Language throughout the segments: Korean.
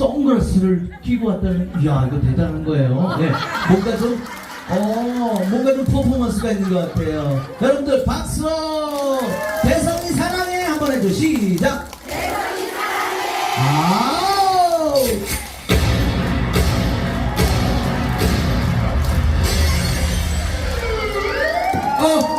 선글라스를 끼고 왔다는 이야 이거 대단한 거예요. 네, 뭔가 좀 어, 뭔가 좀 퍼포먼스가 있는 것 같아요. 여러분들 박수! 대성이 사랑해 한번 해줘 시작. 대성이 사랑해. 아우. 어.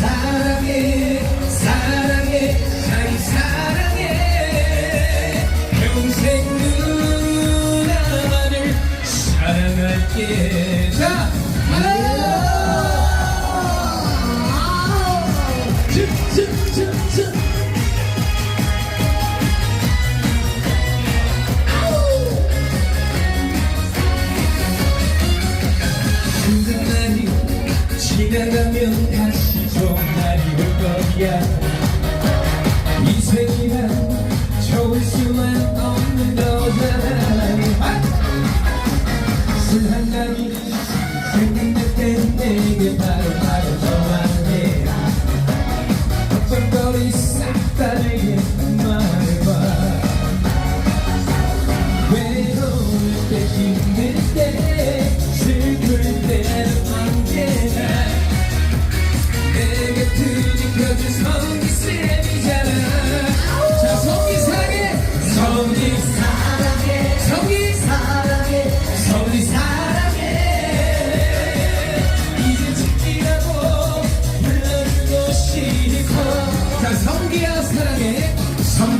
사랑해 사랑해 사랑해. 평생 누나만을 사랑할게. 자 하나. 인생이란